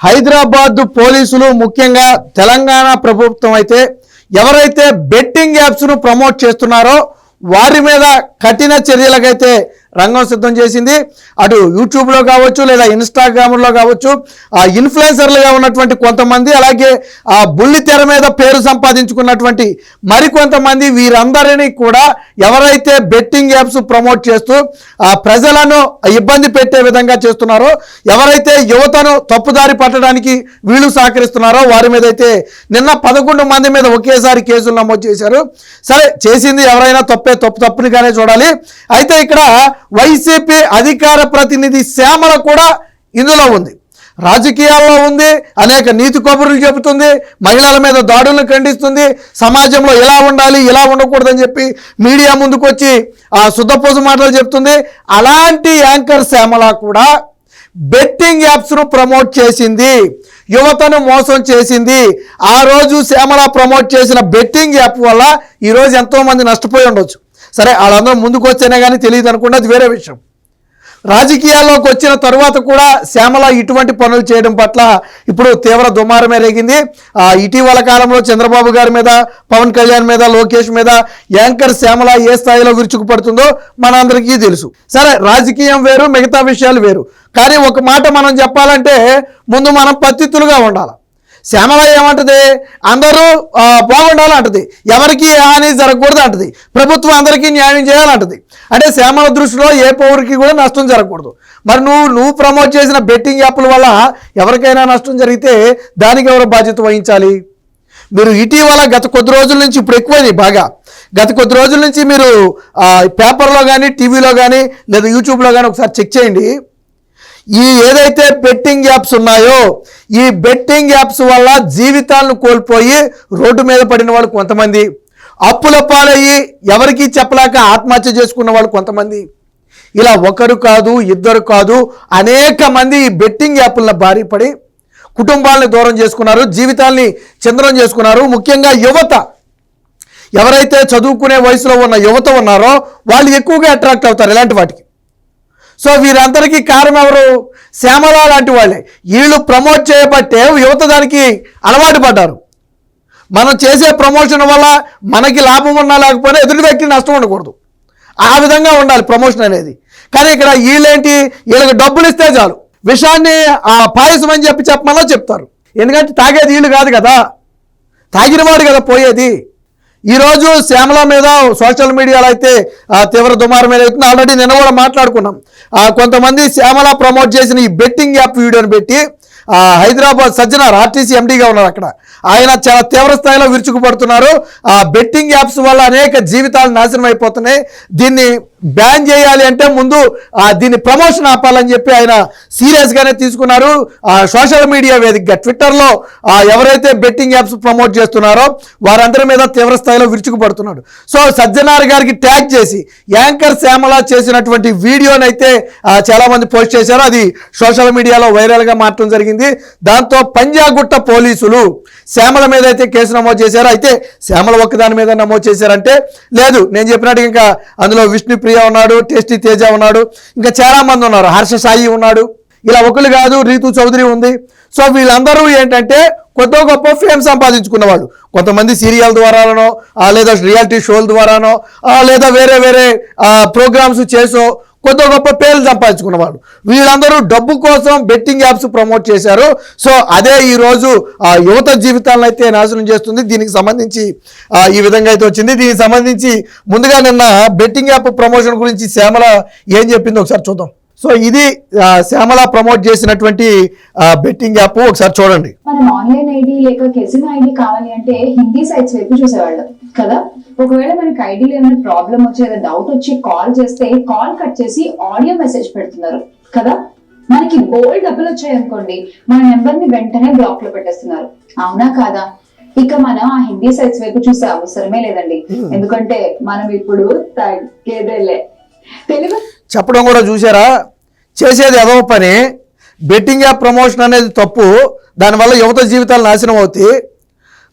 హైదరాబాద్ పోలీసులు ముఖ్యంగా తెలంగాణ ప్రభుత్వం అయితే ఎవరైతే బెట్టింగ్ యాప్స్ను ప్రమోట్ చేస్తున్నారో వారి మీద కఠిన చర్యలకైతే రంగం సిద్ధం చేసింది. అటు యూట్యూబ్లో కావచ్చు లేదా ఇన్స్టాగ్రామ్లో కావచ్చు ఆ ఇన్ఫ్లుయెన్సర్లుగా ఉన్నటువంటి కొంతమంది అలాగే ఆ బుల్లి తెర మీద పేరు సంపాదించుకున్నటువంటి మరికొంతమంది వీరందరినీ కూడా ఎవరైతే బెట్టింగ్ యాప్స్ ప్రమోట్ చేస్తూ ఆ ప్రజలను ఇబ్బంది పెట్టే విధంగా చేస్తున్నారో ఎవరైతే యువతను తప్పుదారి పట్టడానికి వీళ్ళు సహకరిస్తున్నారో వారి మీద అయితే నిన్న పదకొండు మంది మీద ఒకేసారి కేసులు నమోదు చేశారు. సరే చేసింది ఎవరైనా తప్పే తప్పు తప్పునిగానే చూడాలి. అయితే ఇక్కడ వైసీపీ అధికార ప్రతినిధి శ్యామల కూడా ఇందులో ఉంది. రాజకీయాల్లో ఉంది అనేక నీతి కబుర్లు చెబుతుంది మహిళల మీద దాడులను ఖండిస్తుంది సమాజంలో ఇలా ఉండాలి ఇలా ఉండకూడదని చెప్పి మీడియా ముందుకు వచ్చి ఆ శుద్ధపోసు మాటలు చెప్తుంది. అలాంటి యాంకర్ శ్యామల కూడా బెట్టింగ్ యాప్స్ను ప్రమోట్ చేసింది యువతను మోసం చేసింది. ఆ రోజు శ్యామల ప్రమోట్ చేసిన బెట్టింగ్ యాప్ వల్ల ఈరోజు ఎంతోమంది నష్టపోయి ఉండొచ్చు. సరే వాళ్ళందరూ ముందుకు వచ్చేనే కానీ తెలియదు అనుకుంటే అది వేరే విషయం. రాజకీయాల్లోకి వచ్చిన తరువాత కూడా శ్యామల ఇటువంటి పనులు చేయడం పట్ల ఇప్పుడు తీవ్ర దుమారమే రేగింది. ఆ, ఇటీవల కాలంలో చంద్రబాబు గారి మీద పవన్ కళ్యాణ్ మీద లోకేష్ మీద యాంకర్ శ్యామల ఏ స్థాయిలో విరుచుకుపడుతుందో మనందరికీ తెలుసు. సరే రాజకీయం వేరు మిగతా విషయాలు వేరు. కానీ ఒక మాట మనం చెప్పాలంటే ముందు మనం పత్తితులుగా ఉండాలి. శ్యామలయ్య ఏమంటది? అందరూ ఆ, బాగుండాలంటది. ఎవరికి హాని జరగకూడదు అంటది. ప్రభుత్వం అందరికీ న్యాయం చేయాలంటది. అంటే శ్యామల దృష్టిలో ఏ పౌరుకి కూడా నష్టం జరగకూడదు. మరి నువ్వు నువ్వు ప్రమోట్ చేసిన బెట్టింగ్ యాప్ల వల్ల ఎవరికైనా నష్టం జరిగితే దానికి ఎవరు బాధ్యత వహించాలి? మీరు ఇటీవల గత కొద్ది రోజుల నుంచి ఇప్పుడు ఎక్కువైంది బాగా. గత కొద్ది రోజుల నుంచి మీరు పేపర్లో కానీ టీవీలో కానీ లేదా యూట్యూబ్లో కానీ ఒకసారి చెక్ చేయండి. ఈ ఏదైతే బెట్టింగ్ యాప్స్ ఉన్నాయో ఈ బెట్టింగ్ యాప్స్ వల్ల జీవితాలను కోల్పోయి రోడ్డు మీద పడిన వాళ్ళు కొంతమంది. అప్పుల పాలయ్యి ఎవరికీ చెప్పలేక ఆత్మహత్య చేసుకున్న వాళ్ళు కొంతమంది. ఇలా ఒకరు కాదు ఇద్దరు కాదు అనేక మంది ఈ బెట్టింగ్ యాప్ల బారి పడి కుటుంబాలను దూరం చేసుకున్నారు జీవితాల్ని చంద్రం చేసుకున్నారు. ముఖ్యంగా యువత. ఎవరైతే చదువుకునే వయసులో ఉన్న యువత ఉన్నారో వాళ్ళు ఎక్కువగా అట్రాక్ట్ అవుతారు ఇలాంటి వాటికి. సో వీరందరికీ కారణం ఎవరు? శ్యామల లాంటి వాళ్ళే. వీళ్ళు ప్రమోట్ చేయబట్టే యువత దానికి అలవాటు పడ్డారు. మనం చేసే ప్రమోషన్ వల్ల మనకి లాభం ఉన్నా లేకపోయినా ఎదుటి వ్యక్తికి నష్టం ఉండకూడదు. ఆ విధంగా ఉండాలి ప్రమోషన్ అనేది. కానీ ఇక్కడ వీళ్ళేంటి? వీళ్ళకి డబ్బులు ఇస్తే చాలు. విషయాన్ని ఆ పాయసం అని చెప్పి చెప్పమన్నా చెప్తారు. ఎందుకంటే తాగేది వీళ్ళు కాదు కదా. తాగినవాడు కదా పోయేది. ఈరోజు శ్యామల మీద సోషల్ మీడియాలో అయితే తీవ్ర దుమారం అవుతుంది ఆల్రెడీ నిన్న కూడా మాట్లాడుకున్నాం. కొంతమంది శ్యామల ప్రమోట్ చేసిన ఈ బెట్టింగ్ యాప్ వీడియోని పెట్టి హైదరాబాద్ సజ్జనార్ ఆర్టీసీ ఎండీగా ఉన్నారు అక్కడ. ఆయన చాలా తీవ్ర స్థాయిలో విరుచుకుపడుతున్నారు. ఆ బెట్టింగ్ యాప్స్ వల్ల అనేక జీవితాలు నాశనం అయిపోతున్నాయి. దీన్ని బ్యాన్ చేయాలి అంటే ముందు దీన్ని ప్రమోషన్ ఆపాలని చెప్పి ఆయన సీరియస్గానే తీసుకున్నారు. ఆ, సోషల్ మీడియా వేదికగా ట్విట్టర్లో ఎవరైతే బెట్టింగ్ యాప్స్ ప్రమోట్ చేస్తున్నారో వారందరి మీద తీవ్ర స్థాయిలో విరుచుకుపడుతున్నాడు. సో సజ్జనార్ గారికి ట్యాగ్ చేసి యాంకర్ శ్యామల చేసినటువంటి వీడియోని అయితే చాలా మంది పోస్ట్ చేశారు. అది సోషల్ మీడియాలో వైరల్గా మారటం జరిగింది. దాంతో పంజాగుట్ట పోలీసులు శ్యామల మీద అయితే కేసు నమోదు చేశారు. అయితే శ్యామల ఒక్కదాని మీద నమోదు చేశారంటే లేదు నేను చెప్పినట్టు ఇంకా అందులో విష్ణుప్రియ ఉన్నాడు టేస్టీ తేజ ఉన్నాడు ఇంకా చాలా మంది ఉన్నారు. హర్ష సాయి ఉన్నాడు. ఇలా ఒకళ్ళు కాదు రీతు చౌదరి ఉంది. సో వీళ్ళందరూ ఏంటంటే కొత్త గొప్ప ఫేమ్ సంపాదించుకున్నవాడు కొంతమంది సీరియల్ ద్వారానో లేదా రియాలిటీ షోల ద్వారానో లేదా వేరే వేరే ప్రోగ్రామ్స్ చేసో కొత్త గొప్ప పేర్లు సంపాదించుకున్నవాడు వీళ్ళందరూ డబ్బు కోసం బెట్టింగ్ యాప్స్ ప్రమోట్ చేశారు. సో అదే ఈరోజు ఆ యువత జీవితాలను అయితే నాశనం చేస్తుంది. దీనికి సంబంధించి ఈ విధంగా అయితే వచ్చింది. దీనికి సంబంధించి ముందుగా నిన్న బెట్టింగ్ యాప్ ప్రమోషన్ గురించి శ్యామల ఏం చెప్పిందో ఒకసారి చూద్దాం. సో ఇది శ్యామల ప్రమోట్ చేసినటువంటి బెట్టింగ్ యాప్ ఒకసారి చూడండి. మనం ఆన్లైన్ ఐడి లేక కెసిన్ ఐడి కావాలి అంటే హిందీ సైట్స్ వైపు చూసేవాళ్ళం కదా? ఒకవేళ మనకి ఐడీలో ఏమైనా ప్రాబ్లం వచ్చి ఏదైనా డౌట్ వచ్చి కాల్ చేస్తే కాల్ కట్ చేసి ఆడియో మెసేజ్ పెడుతున్నారు కదా? మనకి బోల్డ్ డబ్బులు వచ్చాయి అనుకోండి మన నెంబర్ని వెంటనే బ్లాక్లో పెట్టేస్తున్నారు. అవునా కాదా? ఇక మనం ఆ హిందీ సైట్స్ వైపు చూసే అవసరమే లేదండి. ఎందుకంటే మనం ఇప్పుడు తగ్గేదేలే. తెలుగు చెప్పడం కూడా చూసారా? చేసేది ఎదవ పని బెట్టింగ్ యాప్ ప్రమోషన్ అనేది తప్పు దానివల్ల యువత జీవితాలు నాశనం అవుతాయి.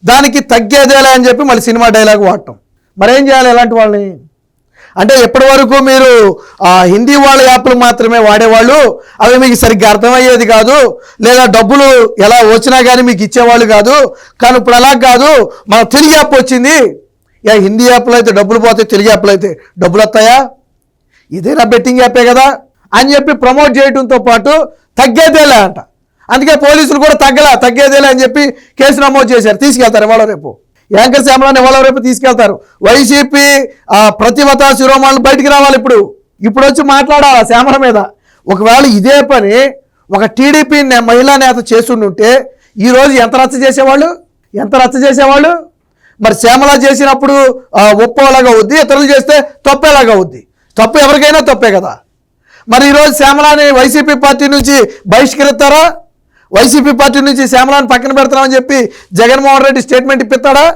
దానికి తగ్గేదేలా అని చెప్పి మళ్ళీ సినిమా డైలాగ్ వాడటం. మరేం చేయాలి ఇలాంటి వాళ్ళని? అంటే ఎప్పటి వరకు మీరు హిందీ వాళ్ళ యాప్లు మాత్రమే వాడేవాళ్ళు అవి మీకు సరిగ్గా అర్థమయ్యేది కాదు లేదా డబ్బులు ఎలా వచ్చినా కానీ మీకు ఇచ్చేవాళ్ళు కాదు కానీ ఇప్పుడు అలా కాదు మన తెలుగు యాప్ వచ్చింది. యా హిందీ యాప్లో అయితే డబ్బులు పోతాయి తెలుగు యాప్లో అయితే డబ్బులు వస్తాయా? ఇదేనా బెట్టింగ్ యాపే కదా? అని చెప్పి ప్రమోట్ చేయడంతో పాటు తగ్గేదేలే అంట. అందుకే పోలీసులు కూడా తగ్గలా తగ్గేదేలే అని చెప్పి కేసు నమోదు చేశారు. తీసుకెళ్తారు ఇవాళ రేపు. యాంకర్ శ్యామలాన్ని ఇవాళ రేపు తీసుకెళ్తారు. వైసీపీ ప్రతిమత శిరోమాలను బయటికి రావాలి ఇప్పుడు. ఇప్పుడు వచ్చి మాట్లాడాలి శ్యామల మీద? ఒకవేళ ఇదే పని ఒక టీడీపీ నే- మహిళా నేత చేస్తుండుంటే ఈరోజు ఎంత రచ్చ చేసేవాళ్ళు? ఎంత రచ్చ చేసేవాళ్ళు? మరి శ్యామల చేసినప్పుడు ఒప్పోలాగా అవుద్ది ఇతరులు చేస్తే తప్పేలాగా అవుద్ది. తప్పు ఎవరికైనా తప్పే కదా. మరి ఈరోజు శ్యామలాని వైసీపీ పార్టీ నుంచి బహిష్కరిస్తారా? వైసీపీ పార్టీ నుంచి శ్యామలాని పక్కన పెడతామని చెప్పి జగన్మోహన్ రెడ్డి స్టేట్మెంట్ ఇప్పిస్తాడా?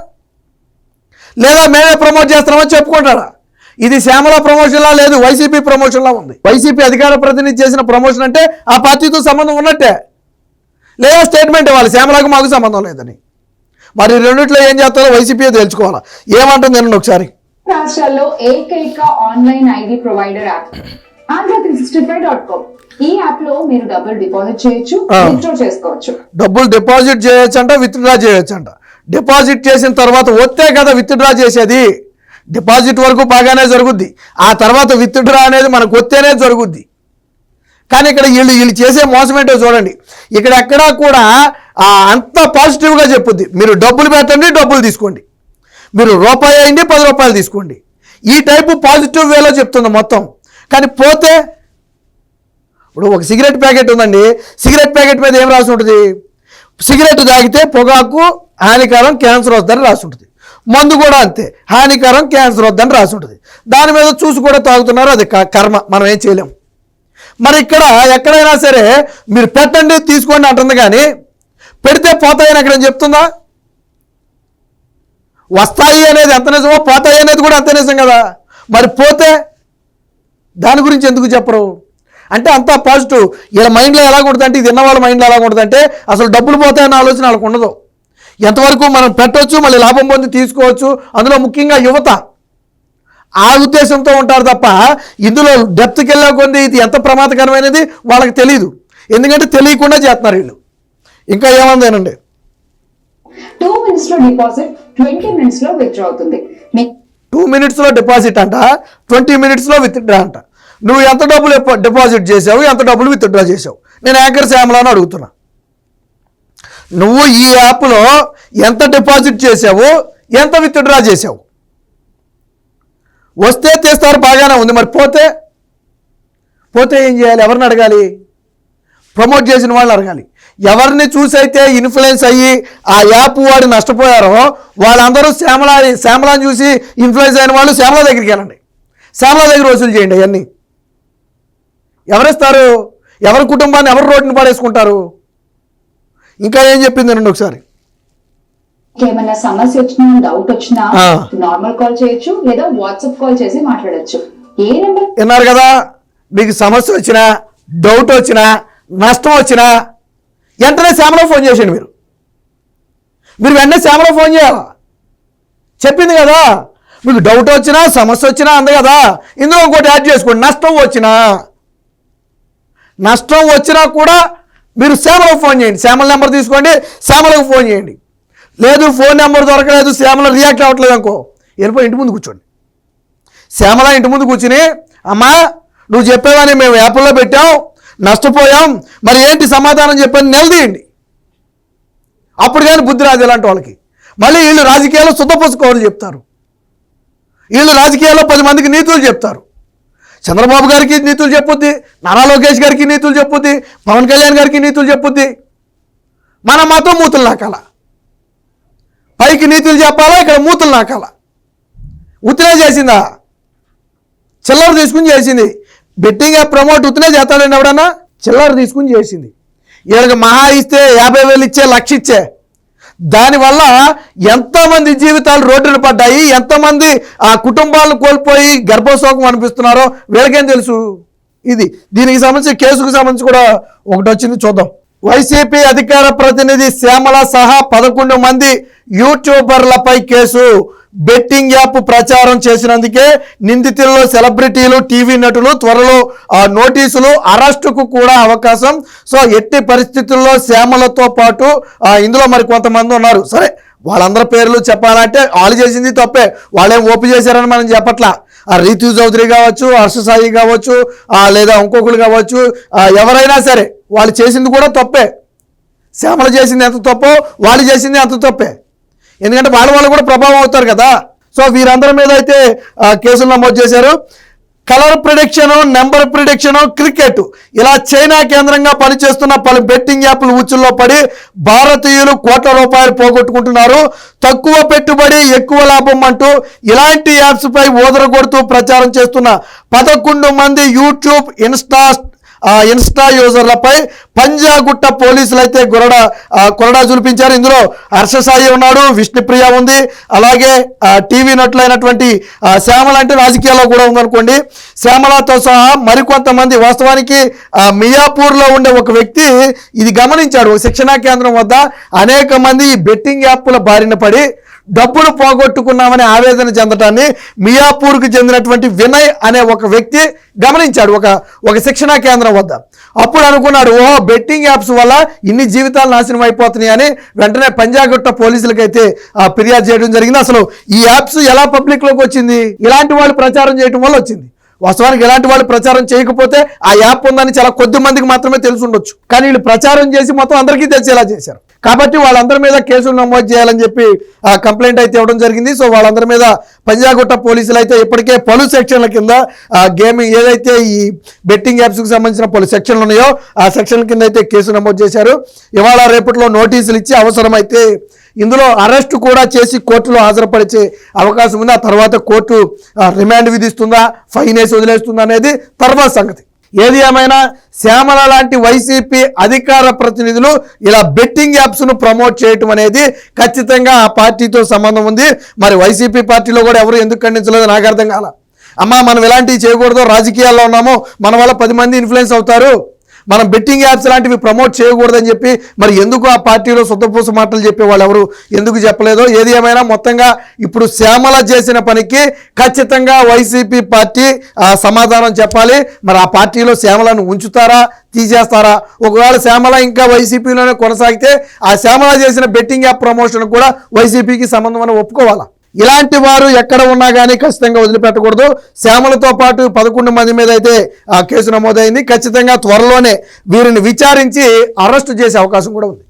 లేదా మేమే ప్రమోట్ చేస్తున్నామని చెప్పుకుంటాడా? ఇది శ్యామల ప్రమోషన్లా లేదు వైసీపీ ప్రమోషన్లా ఉంది. వైసీపీ అధికార ప్రతినిధి చేసిన ప్రమోషన్ అంటే ఆ పార్టీతో సంబంధం ఉన్నట్టే. లేదా స్టేట్మెంట్ ఇవ్వాలి శ్యామలకు మాకు సంబంధం లేదని. మరి రెండిట్లో ఏం చేస్తారో వైసీపీ తెలుసుకోవాలా ఏమంటుంది నేను ఒకసారి రాష్ట్రాల్లో ఏకైక online ID provider app. Andhra three sixty five dot com ఈ యాప్లో మీరు డబ్బులు డిపాజిట్ చేయొచ్చు ఆ. విత్డ్రా చేసుకోవచ్చు. డబ్బులు డిపాజిట్ విత్డ్రా చేసిన తర్వాత వస్తే కదా విత్డ్రా చేసేది. డిపాజిట్ వరకు బాగానే జరుగుద్ది. ఆ తర్వాత విత్డ్రా అనేది మనకు వస్తేనే జరుగుద్ది. కానీ ఇక్కడ వీళ్ళు వీళ్ళు చేసే మోసం ఏంటో చూడండి. ఇక్కడ ఎక్కడా కూడా అంత పాజిటివ్గా చెప్పుద్ది. మీరు డబ్బులు పెట్టండి డబ్బులు తీసుకోండి. మీరు రూపాయి అయింది పది రూపాయలు తీసుకోండి. ఈ టైపు పాజిటివ్ వేలో చెప్తుంది మొత్తం. కానీ పోతే ఇప్పుడు ఒక సిగరెట్ ప్యాకెట్ ఉందండి. సిగరెట్ ప్యాకెట్ మీద ఏం రాసి ఉంటుంది? సిగరెట్ తాగితే పొగాకు హానికరం క్యాన్సర్ వద్దని రాసి ఉంటుంది. మందు కూడా అంతే. హానికరం క్యాన్సర్ వద్దని రాసి ఉంటుంది. దాని మీద చూసి కూడా తాగుతున్నారు. అది క- కర్మ. మనం ఏం చేయలేం. మరి ఇక్కడ ఎక్కడైనా సరే మీరు పెట్టండి తీసుకోండి అంటుంది కానీ పెడితే పోతాయని అక్కడ చెప్తుందా? వస్తాయి అనేది ఎంత నిజమో పోతాయి అనేది కూడా అంత నిజం కదా. మరి పోతే దాని గురించి ఎందుకు చెప్పరు? అంటే అంతా పాజిటివ్. వీళ్ళ మైండ్లో ఎలా ఉంటుందంటే ఇది విన్న వాళ్ళ మైండ్లో ఎలా ఉంటుందంటే అసలు డబ్బులు పోతాయన్న ఆలోచన వాళ్ళకు ఉండదు. ఎంతవరకు మనం పెట్టవచ్చు మళ్ళీ లాభం పొంది తీసుకోవచ్చు అందులో ముఖ్యంగా యువత. ఆ ఉద్దేశంతో ఉంటారు తప్ప ఇందులో డెప్త్కి వెళ్ళే కొంది ఇది ఎంత ప్రమాదకరమైనది వాళ్ళకి తెలియదు ఎందుకంటే తెలియకుండా చేస్తున్నారు వీళ్ళు. ఇంకా ఏమందేనండి టూ మినిట్స్లో డిపాజిట్ ట్వంటీ మినిట్స్లో విత్డ్రా అవుతుంది. మీ టూ మినిట్స్లో డిపాజిట్ అంట ట్వంటీ మినిట్స్లో విత్డ్రా అంట. నువ్వు ఎంత డబ్బులు డిపాజిట్ చేసావు ఎంత డబ్బులు విత్డ్రా చేసావు నేను యాంకర్ శ్యామలా అడుగుతున్నా. నువ్వు ఈ యాప్లో ఎంత డిపాజిట్ చేసావు ఎంత విత్డ్రా చేసావు వస్తే తీస్తారు బాగానే ఉంది. మరి పోతే? పోతే ఏం చేయాలి? ఎవరిని అడగాలి? ప్రమోట్ చేసిన వాళ్ళని అడగాలి. ఎవరిని చూసైతే ఇన్ఫ్లుయెన్స్ అయ్యి ఆ యాప్ వాడు నష్టపోయారో వాళ్ళందరూ శ్యామల శ్యామలాని చూసి ఇన్ఫ్లుయెన్స్ అయిన వాళ్ళు శ్యామల దగ్గరికి వెళ్ళండి. శ్యామల దగ్గర వసూలు చేయండి అవన్నీ. ఎవరిస్తారు? ఎవరి కుటుంబాన్ని ఎవరు రోడ్డుని పడేసుకుంటారు? ఇంకా ఏం చెప్పింది రండి ఒకసారి? ఏమైనా సమస్య వచ్చినా డౌట్ వచ్చినా. నార్మల్ కాల్ చేయొచ్చు లేదా వాట్సాప్ కాల్ చేసి మాట్లాడొచ్చు. ఏ నెంబర్ విన్నారు కదా? మీకు సమస్య వచ్చినా డౌట్ వచ్చినా నష్టం వచ్చినా వెంటనే శ్యామలో ఫోన్ చేసేయండి మీరు. మీరు వెంటనే శ్యామలో ఫోన్ చేయాలా? చెప్పింది కదా మీకు డౌట్ వచ్చినా సమస్య వచ్చినా అంది కదా ఇందులో ఇంకోటి యాడ్ చేసుకోండి. నష్టం వచ్చినా నష్టం వచ్చినా కూడా మీరు శ్యామలకు ఫోన్ చేయండి. శ్యామల నెంబర్ తీసుకోండి శ్యామలకు ఫోన్ చేయండి. లేదు ఫోన్ నెంబర్ దొరకలేదు శ్యామల రియాక్ట్ అవ్వట్లేదు అనుకో వెళ్ళిపోయి ఇంటి ముందు కూర్చోండి. శ్యామల ఇంటి ముందు కూర్చుని అమ్మా నువ్వు చెప్పేవని మేము యాప్లో పెట్టాం నష్టపోయాం. మరి ఏంటి సమాధానం చెప్పని నిలదీయండి. అప్పుడు కానీ బుద్ధి రాదు ఇలాంటి వాళ్ళకి. మళ్ళీ వీళ్ళు రాజకీయాల్లో శుద్ధపూస చెప్తారు. వీళ్ళు రాజకీయాల్లో పది మందికి నీతులు చెప్తారు. చంద్రబాబు గారికి నీతులు చెప్పొద్ది నారా లోకేష్ గారికి నీతులు చెప్పొద్ది పవన్ కళ్యాణ్ గారికి నీతులు చెప్పొద్ది. మనం మాత్రం మూతులు నాకాల. పైకి నీతులు చెప్పాలా ఇక్కడ మూతులు నాకాల. ఉత్తినే చేసిందా? చిల్లర తీసుకుని చేసింది. బెట్టింగ్ యాప్ ప్రమోట్ ఉత్తినే చేస్తాడండి ఎవడన్నా చిల్లర తీసుకుని చేసింది. వీళ్ళకి మహా ఇస్తే యాభై వేలు ఇచ్చే లక్ష ఇచ్చే. దానివల్ల ఎంతోమంది జీవితాలు రోడ్డున పడ్డాయి ఎంతమంది ఆ కుటుంబాలను కోల్పోయి గర్భశోకం అనిపిస్తున్నారో వీళ్ళకేం తెలుసు? ఇది దీనికి సంబంధించి కేసుకు సంబంధించి కూడా ఒకటి వచ్చింది చూద్దాం. వైసీపీ అధికార ప్రతినిధి శ్యామల సహా పదకొండు మంది యూట్యూబర్లపై కేసు. బెట్టింగ్ యాప్ ప్రచారం చేసినందుకే నిందితుల్లో సెలబ్రిటీలు టీవీ నటులు త్వరలో నోటీసులు అరెస్టుకు కూడా అవకాశం. సో ఎట్టి పరిస్థితుల్లో శ్యామలతో పాటు ఇందులో మరి కొంతమంది ఉన్నారు. సరే వాళ్ళందరి పేర్లు చెప్పాలంటే వాళ్ళు చేసింది తప్పే. వాళ్ళేం ఓపు చేశారని మనం చెప్పట్లా. ఆ రీతు చౌదరి కావచ్చు హర్ష సాయి కావచ్చు లేదా ఇంకొకరు కావచ్చు ఎవరైనా సరే వాళ్ళు చేసింది కూడా తప్పే. శ్యామల చేసింది ఎంత తప్పో వాళ్ళు చేసింది అంత తప్పే. ఎందుకంటే వాళ్ళ వాళ్ళు కూడా ప్రభావం అవుతారు కదా. సో వీరందరి మీద అయితే కేసులు నమోదు చేశారు. Colour prediction number prediction cricket. ఇలా చైనా కేంద్రంగా పనిచేస్తున్న పలు బెట్టింగ్ యాప్లు ఉచ్చుల్లో పడి భారతీయులు కోట్ల రూపాయలు పోగొట్టుకుంటున్నారు. తక్కువ పెట్టుబడి ఎక్కువ లాభం అంటూ ఇలాంటి యాప్స్ పై ఓదరగొడుతూ ప్రచారం చేస్తున్న పదకొండు మంది యూట్యూబ్ ఇన్స్టా ఇన్స్టా యూజర్లపై పంజాగుట్ట పోలీసులు అయితే గొరడ కొరడా చూపించారు. ఇందులో హర్ష సాయి ఉన్నాడు విష్ణుప్రియ ఉంది. అలాగే టీవీ నటులైనటువంటి శ్యామల అంటే రాజకీయాల్లో కూడా ఉందనుకోండి. శ్యామలతో సహా మరికొంతమంది వాస్తవానికి మియాపూర్లో ఉండే ఒక వ్యక్తి ఇది గమనించాడు. శిక్షణా కేంద్రం వద్ద అనేక మంది ఈ బెట్టింగ్ యాప్ల బారిన పడి డబ్బులు పోగొట్టుకున్నామని ఆవేదన చెందటాన్ని మియాపూర్కు చెందినటువంటి వినయ్ అనే ఒక వ్యక్తి గమనించాడు ఒక ఒక శిక్షణా కేంద్రం వద్ద. అప్పుడు అనుకున్నాడు ఓహో బెట్టింగ్ యాప్స్ వల్ల ఇన్ని జీవితాలు నాశనం అయిపోతున్నాయి అని వెంటనే పంజాగుట్ట పోలీసులకైతే ఆ, ఫిర్యాదు చేయడం జరిగింది. అసలు ఈ యాప్స్ ఎలా పబ్లిక్లోకి వచ్చింది? ఇలాంటి వాళ్ళు ప్రచారం చేయడం వల్ల వచ్చింది. వాస్తవానికి ఇలాంటి వాళ్ళు ప్రచారం చేయకపోతే ఆ యాప్ ఉందని చాలా కొద్ది మందికి మాత్రమే తెలిసి ఉండొచ్చు కానీ వీళ్ళు ప్రచారం చేసి మొత్తం అందరికీ తెలిసేలా చేశారు. కాబట్టి వాళ్ళందరి మీద కేసులు నమోదు చేయాలని చెప్పి ఆ కంప్లైంట్ అయితే ఇవ్వడం జరిగింది. సో వాళ్ళందరి మీద పంజాగుట్ట పోలీసులు అయితే ఇప్పటికే పలు సెక్షన్ల కింద గేమింగ్ ఏదైతే ఈ బెట్టింగ్ యాప్స్కి సంబంధించిన పలు సెక్షన్లు ఉన్నాయో ఆ సెక్షన్ల కింద అయితే కేసు నమోదు చేశారు. ఇవాళ రేపట్లో నోటీసులు ఇచ్చి అవసరమైతే ఇందులో అరెస్ట్ కూడా చేసి కోర్టులో హాజరుపరిచే అవకాశం ఉంది? ఆ తర్వాత కోర్టు రిమాండ్ విధిస్తుందా? ఫైన్ వేసి వదిలేస్తుందా అనేది తర్వాత సంగతి. ఏది ఏమైనా శ్యామల లాంటి వైసీపీ అధికార ప్రతినిధులు ఇలా బెట్టింగ్ యాప్స్ను ప్రమోట్ చేయటం అనేది ఖచ్చితంగా ఆ పార్టీతో సంబంధం ఉంది. మరి వైసీపీ పార్టీలో కూడా ఎవరు ఎందుకు ఖండించలేదు నాకు అర్థం కాల. అమ్మా మనం ఇలాంటివి చేయకూడదు. రాజకీయాల్లో ఉన్నాము. మన వల్ల పది మంది ఇన్ఫ్లుయెన్స్ అవుతారు. మనం బెట్టింగ్ యాప్స్ లాంటివి ప్రమోట్ చేయకూడదని చెప్పి మరి ఎందుకు ఆ పార్టీలో శుద్ధపూస మాటలు చెప్పే వాళ్ళు ఎవరు? ఎందుకు చెప్పలేదో? ఏది ఏమైనా మొత్తంగా ఇప్పుడు శ్యామల చేసిన పనికి ఖచ్చితంగా వైసీపీ పార్టీ సమాధానం చెప్పాలి. మరి ఆ పార్టీలో శ్యామలను ఉంచుతారా? తీసేస్తారా? ఒకవేళ శ్యామల ఇంకా వైసీపీలోనే కొనసాగితే ఆ శ్యామల చేసిన బెట్టింగ్ యాప్ ప్రమోషన్ కూడా వైసీపీకి సంబంధం అని ఒప్పుకోవాలా? ఇలాంటి వారు ఎక్కడ ఉన్నా కానీ ఖచ్చితంగా వదిలిపెట్టకూడదు. శ్యామలతో పాటు పదకొండు మంది మీద అయితే ఆ కేసు నమోదైంది. ఖచ్చితంగా త్వరలోనే వీరిని విచారించి అరెస్టు చేసే అవకాశం కూడా ఉంది.